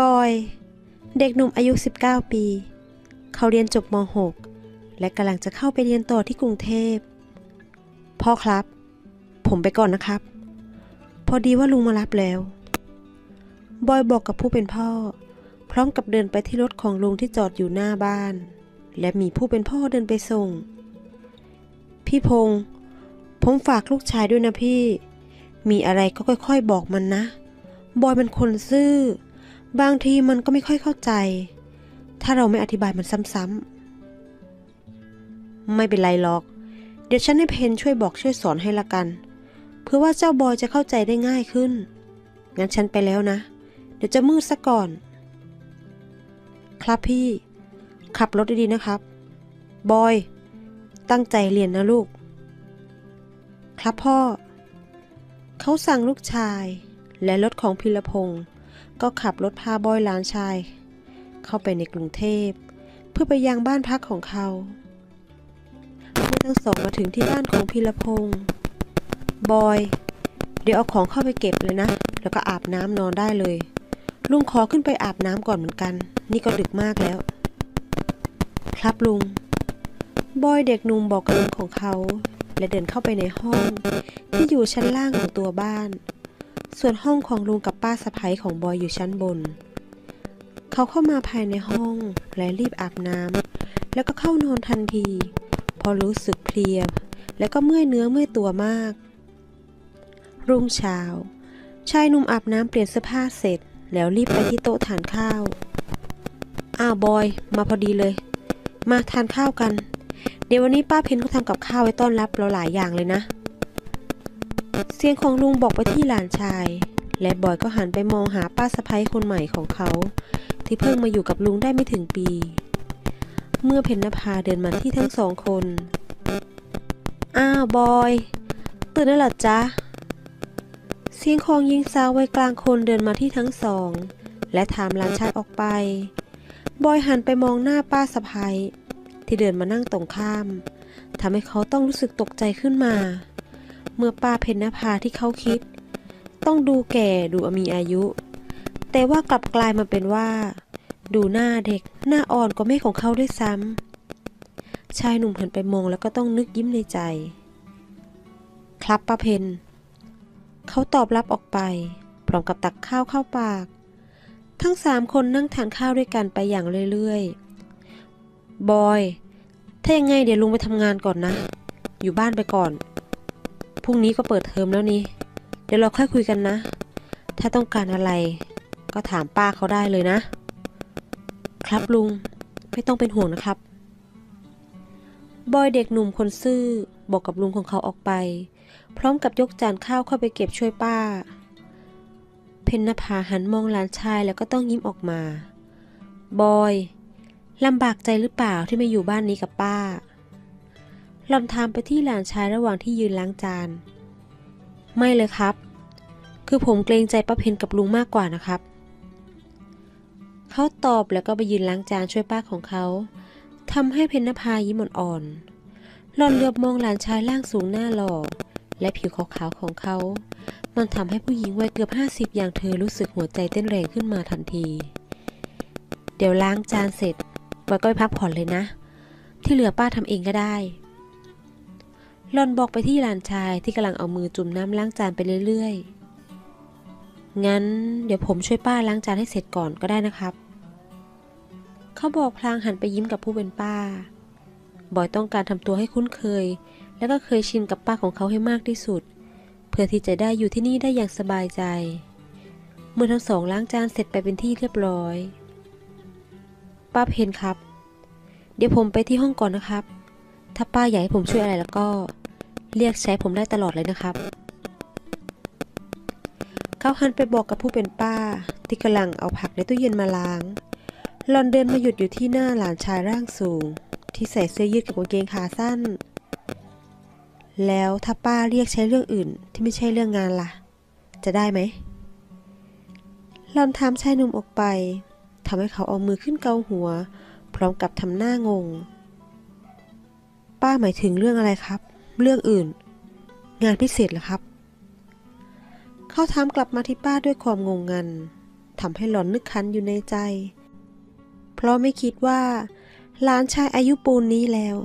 บอย เด็กหนุ่มอายุ 19 ปี เขาเรียนจบม .6 และกำลังจะเข้าไปเรียนต่อที่กรุงเทพ พ่อครับ ผมไปก่อนนะครับ พอดีว่าลุงมารับแล้ว บอยบอกกับผู้เป็นพ่อ พร้อมกับเดินไปที่รถของลุงที่จอดอยู่หน้าบ้าน และมีผู้เป็นพ่อเดินไปส่ง พี่พงษ์ผมฝากลูกชายด้วยนะพี่ มีอะไรก็ค่อยๆบอกมันนะ บอยเป็นคนซื่อ บางทีมันก็ไม่ค่อยเข้าใจ ถ้าเราไม่อธิบายมันซ้ำๆ ไม่เป็นไรหรอก เดี๋ยวฉันให้เพนช่วยบอกช่วยสอนให้ละกัน เพื่อว่าเจ้าบอยจะเข้าใจได้ง่ายขึ้น งั้นฉันไปแล้วนะ เดี๋ยวจะมืดซะก่อน ครับพี่ ขับรถดีๆนะครับ บอย ตั้งใจเรียนนะลูก ครับพ่อ เขาสั่งลูกชายและรถของพิรพงศ์ ก็ขับรถพาบอยหลานชาย เข้าไปในกรุงเทพ เพื่อไปยังบ้านพักของเขาเมื่อทั้งสองมาถึงที่บ้านของพิรพงศ์บอย เดี๋ยวเอาของเข้าไปเก็บเลยนะ แล้วก็อาบน้ำนอนได้เลย ลุงขอขึ้นไปอาบน้ำก่อนเหมือนกัน นี่ก็ดึกมากแล้ว ครับลุง บอยเด็กหนุ่มบอกกับลุงของเขา และเดินเข้าไปในห้อง ที่อยู่ชั้นล่างของตัวบ้าน ส่วนห้องของลุงกับป้าสะพ้ยของบอยอยู่ชั้นบน เขาเข้ามาภายในห้องและรีบอาบน้ำแล้วก็เข้านอนทันที พอรู้สึกเพลียและก็เมื่อยเนื้อเมื่อยตัวมาก รุ่งเช้า ชายหนุ่มอาบน้ำเปลี่ยนเสื้อผ้าเสร็จ แล้วรีบไปที่โต๊ะทานข้าว อ้าวบอย มาพอดีเลย มาทานข้าวกัน เดี๋ยววันนี้ป้าเพนเขาทำกับข้าวไว้ต้อนรับเราหลายอย่างเลยนะ เสียงของลุงบอกไปที่หลานชาย และบอยก็หันไปมองหาป้าสะพ้ยคนใหม่ของเขา ที่เพิ่งมาอยู่กับลุงได้ไม่ถึงปี เมื่อเพนนภาเดินมาที่ทั้งสองคน อ้าวบอย ตื่นแล้วหรอจ๊ะ เสียงของหญิงสาววัยกลางคนเดินมาที่ทั้งสอง และถามหลานชายออกไป บอยหันไปมองหน้าป้าสะพ้ยที่เดินมานั่งตรงข้ามทำให้เขาต้องรู้สึกตกใจขึ้นมา เมื่อป้าเพนนภาที่เขาคิด ต้องดูแก่ดูมีอายุ แต่ว่ากลับกลายมาเป็นว่า ดูหน้าเด็กหน้าอ่อนกว่าแม่ของเขาด้วยซ้ำชายหนุ่มหันไปมองแล้วก็ต้องนึกยิ้มในใจ ครับป้าเพนเขาตอบรับออกไป พร้อมกับตักข้าวเข้าปาก ทั้งสามคนนั่งทานข้าวด้วยกันไปอย่างเรื่อยๆ บอย ถ้ายังไงเดี๋ยวลุงไปทำงานก่อนนะ อยู่บ้านไปก่อน พรุ่งนี้ก็เปิดเทอมแล้วนี่ เดี๋ยวเราค่อยคุยกันนะ ถ้าต้องการอะไร ก็ถามป้าเขาได้เลยนะ ครับลุง ไม่ต้องเป็นห่วงนะครับ บอยเด็กหนุ่มคนซื่อบอกกับลุงของเขาออกไป พร้อมกับยกจานข้าวเข้าไปเก็บช่วยป้า เพนนภาหันมองหลานชายแล้วก็ต้องยิ้มออกมา บอยลำบากใจหรือเปล่าที่ไมาอยู่บ้านนี้กับป้า หลอนถามไปที่หลานชายระหว่างที่ยืนล้างจาน ไม่เลยครับ คือผมเกรงใจป้าเพนกับลุงมากกว่านะครับ เขาตอบแล้วก็ไปยืนล้างจานช่วยป้าของเขาทำให้เพนนภายิ้มอ่อนๆหลอนเหลือบมองหลานชายร่างสูงหน้าหล่อและผิวขาวๆของเขา มันทำให้ผู้หญิงวัยเกือบห้าสิบอย่างเธอรู้สึกหัวใจเต้นแรงขึ้นมาทันที เดี๋ยวล้างจานเสร็จบอยก็ไปพักผ่อนเลยนะ ที่เหลือป้าทำเองก็ได้ หลอนบอกไปที่หลานชายที่กำลังเอามือจุ่มน้ำล้างจานไปเรื่อยๆ งั้นเดี๋ยวผมช่วยป้าล้างจานให้เสร็จก่อนก็ได้นะครับ เขาบอกพลางหันไปยิ้มกับผู้เป็นป้า บอยต้องการทำตัวให้คุ้นเคย และก็เคยชินกับป้าของเขาให้มากที่สุด เพื่อที่จะได้อยู่ที่นี่ได้อย่างสบายใจ เมื่อทั้งสองล้างจานเสร็จไปเป็นที่เรียบร้อย ป้าเพนครับ เดี๋ยวผมไปที่ห้องก่อนนะครับถ้าป้าอยากให้ผมช่วยอะไรแล้วก็ เรียกใช้ผมได้ตลอดเลยนะครับ เขาหันไปบอกกับผู้เป็นป้า ที่กำลังเอาผักในตู้เย็นมาล้างหลอนเดินมาหยุดอยู่ที่หน้าหลานชายร่างสูง ที่ใส่เสื้อยืดกับกางเกงขาสั้น แล้วถ้าป้าเรียกใช้เรื่องอื่นที่ไม่ใช่เรื่องงานล่ะ จะได้ไหมหลอนถามชายหนุ่มออกไปทำให้เขาเอามือขึ้นเกาหัว พร้อมกับทำหน้างง ป้าหมายถึงเรื่องอะไรครับ เรื่องอื่น งานพิเศษเหรอครับ เขาถามกลับมาที่ป้าด้วยความงงงันทำให้หลอนนึกคันอยู่ในใจ เพราะไม่คิดว่าหลานชายอายุปูนนี้แล้ว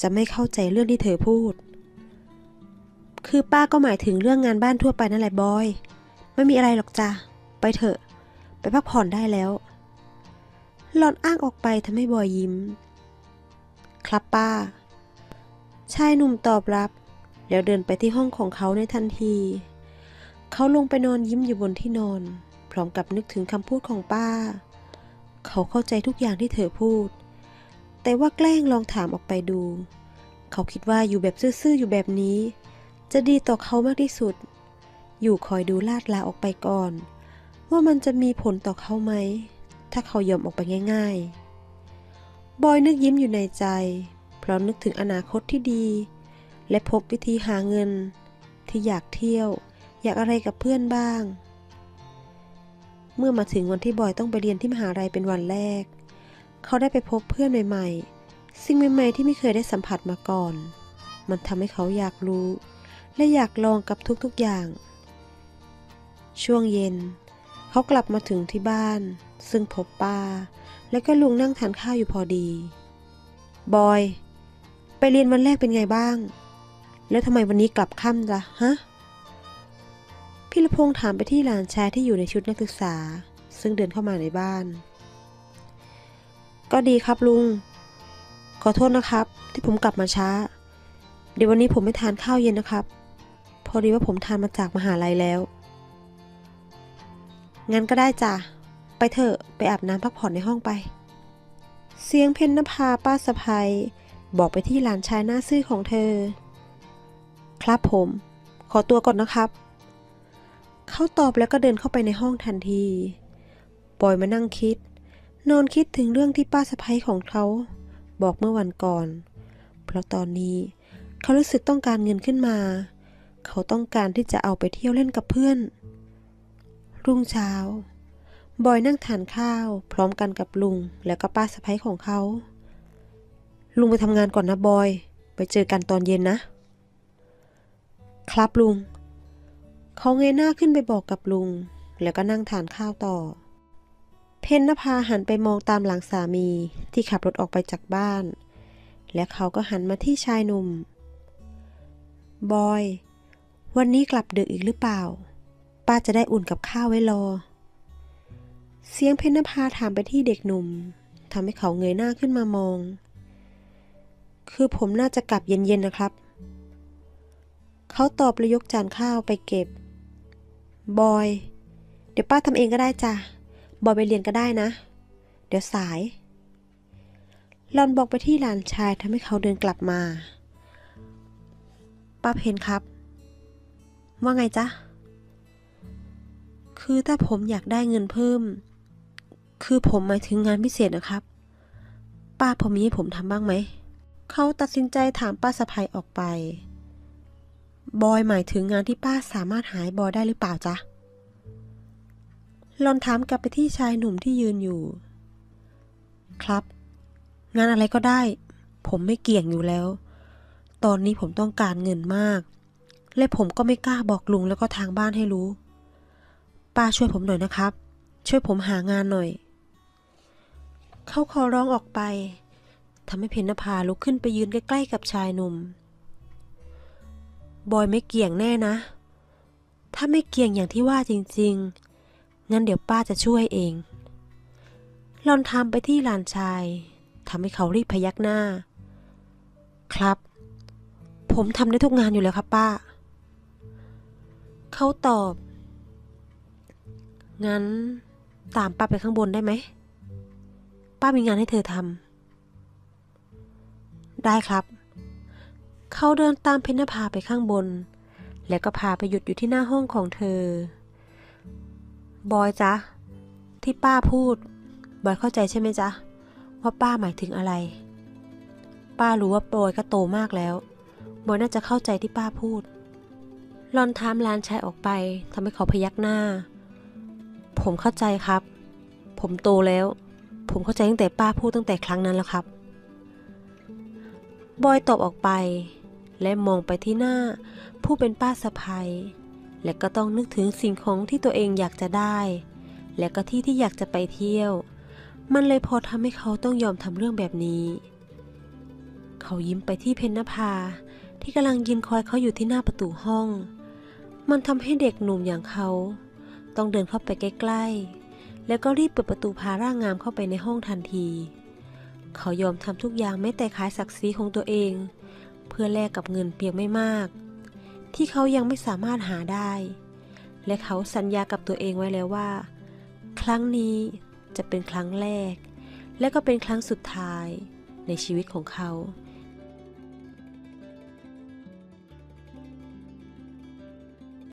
จะไม่เข้าใจเรื่องที่เธอพูด คือป้าก็หมายถึงเรื่องงานบ้านทั่วไปนั่นแหละบอย ไม่มีอะไรหรอกจ้ะ ไปเถอะ ไปพักผ่อนได้แล้ว หลอนอ้างออกไปทำให้บอยยิ้ม ครับป้า ชายหนุ่มตอบรับ แล้วเดินไปที่ห้องของเขาในทันที เขาลงไปนอนยิ้มอยู่บนที่นอน พร้อมกับนึกถึงคำพูดของป้า เขาเข้าใจทุกอย่างที่เธอพูด แต่ว่าแกล้งลองถามออกไปดู เขาคิดว่าอยู่แบบซื่อๆอยู่แบบนี้ จะดีต่อเขามากที่สุด อยู่คอยดูลาดลาออกไปก่อน ว่ามันจะมีผลต่อเขาไหม ถ้าเขายอมออกไปง่าย ๆ บอยนึกยิ้มอยู่ในใจ เพราะนึกถึงอนาคตที่ดี และพบวิธีหาเงิน ที่อยากเที่ยว อยากอะไรกับเพื่อนบ้าง เมื่อมาถึงวันที่บอยต้องไปเรียนที่มหาลัยเป็นวันแรก เขาได้ไปพบเพื่อนใหม่ๆ สิ่งใหม่ๆที่ไม่เคยได้สัมผัสมาก่อน มันทำให้เขาอยากรู้ และอยากลองกับทุกๆอย่าง ช่วงเย็น เขากลับมาถึงที่บ้าน ซึ่งพบป้าและก็ลุงนั่งทานข้าวอยู่พอดี บอย ไปเรียนวันแรกเป็นไงบ้าง แล้วทำไมวันนี้กลับค่ำล่ะฮะพี่ละพงษ์ถามไปที่หลานชายที่อยู่ในชุดนักศึกษา ซึ่งเดินเข้ามาในบ้าน ก็ดีครับลุง ขอโทษนะครับ ที่ผมกลับมาช้า เดี๋ยววันนี้ผมไม่ทานข้าวเย็นนะครับ พอดีว่าผมทานมาจากมหาลัยแล้ว งั้นก็ได้จ้ะ ไปเถอะไปอาบน้ำพักผ่อนในห้องไป เสียงเพนนภาป้าสะพาย บอกไปที่หลานชายหน้าซื่อของเธอ ครับผม ขอตัวก่อนนะครับ เขาตอบแล้วก็เดินเข้าไปในห้องทันทีบอยมานั่งคิด นอนคิดถึงเรื่องที่ป้าสะพ้ยของเขา บอกเมื่อวันก่อน เพราะตอนนี้เขารู้สึกต้องการเงินขึ้นมา เขาต้องการที่จะเอาไปเที่ยวเล่นกับเพื่อน รุ่งเช้า บอยนั่งทานข้าว พร้อมกันกับลุงแล้วก็ป้าสะพ้ยของเขา ลุงไปทำงานก่อนนะบอย ไปเจอกันตอนเย็นนะ ครับลุง เขาเงยหน้าขึ้นไปบอกกับลุง แล้วก็นั่งทานข้าวต่อ เพนนภาหันไปมองตามหลังสามีที่ขับรถออกไปจากบ้าน และเขาก็หันมาที่ชายหนุ่ม บอย วันนี้กลับดึกอีกหรือเปล่า ป้าจะได้อุ่นกับข้าวไว้รอ เสียงเพนนภาถามไปที่เด็กหนุ่มทำให้เขาเงยหน้าขึ้นมามอง คือผมน่าจะกลับเย็นๆนะครับ เขาตอบแล้วยกจานข้าวไปเก็บ บอย เดี๋ยวป้าทำเองก็ได้จ้ะ บอยไปเรียนก็ได้นะ เดี๋ยวสายหลอนบอกไปที่หลานชายทำให้เขาเดินกลับมา ป้าเพนครับ ว่าไงจ๊ะ คือถ้าผมอยากได้เงินเพิ่ม คือผมหมายถึงงานพิเศษนะครับ ป้าพอมีให้ผมทำบ้างไหม เขาตัดสินใจถามป้าสะพายออกไป บอยหมายถึงงานที่ป้าสามารถหายบอยได้หรือเปล่าจ๊ะหลอนถามกลับไปที่ชายหนุ่มที่ยืนอยู่ ครับ งานอะไรก็ได้ ผมไม่เกี่ยงอยู่แล้ว ตอนนี้ผมต้องการเงินมาก และผมก็ไม่กล้าบอกลุงแล้วก็ทางบ้านให้รู้ ป้าช่วยผมหน่อยนะครับ ช่วยผมหางานหน่อย เขาขอร้องออกไป ทำให้เพนนภาลุกขึ้นไปยืนใกล้ๆกับชายหนุ่ม บอยไม่เกี่ยงแน่นะ ถ้าไม่เกี่ยงอย่างที่ว่าจริงๆ งั้นเดี๋ยวป้าจะช่วยเองลอนทำไปที่ลานชายทำให้เขารีบพยักหน้า ครับ ผมทำได้ทุกงานอยู่แล้วครับป้า เขาตอบ งั้นตามป้าไปข้างบนได้ไหม ป้ามีงานให้เธอทำ ได้ครับ เขาเดินตามเพนนภาไปข้างบน แล้วก็พาไปหยุดอยู่ที่หน้าห้องของเธอ บอยจ๊ะ ที่ป้าพูด บอยเข้าใจใช่ไหมจ๊ะ ว่าป้าหมายถึงอะไร ป้ารู้ว่าบอยก็โตมากแล้ว บอยน่าจะเข้าใจที่ป้าพูดลอนทามลานชายออกไปทำให้เขาพยักหน้า ผมเข้าใจครับ ผมโตแล้ว ผมเข้าใจตั้งแต่ป้าพูดตั้งแต่ครั้งนั้นแล้วครับ บอยตอบออกไป และมองไปที่หน้า ผู้เป็นป้าสะพายและก็ต้องนึกถึงสิ่งของที่ตัวเองอยากจะได้ และก็ที่ที่อยากจะไปเที่ยว มันเลยพอทำให้เขาต้องยอมทำเรื่องแบบนี้ เขายิ้มไปที่เพนนภา ที่กำลังยืนคอยเขาอยู่ที่หน้าประตูห้อง มันทำให้เด็กหนุ่มอย่างเขา ต้องเดินเข้าไปใกล้ ๆ แล้วก็รีบเปิดประตูพาร่างงามเข้าไปในห้องทันที เขายอมทำทุกอย่างไม่แต่ขายศักดิ์ศรีของตัวเอง เพื่อแลกกับเงินเพียงไม่มาก ที่เขายังไม่สามารถหาได้ และเขาสัญญากับตัวเองไว้แล้วว่า ครั้งนี้จะเป็นครั้งแรก และก็เป็นครั้งสุดท้ายในชีวิตของเขา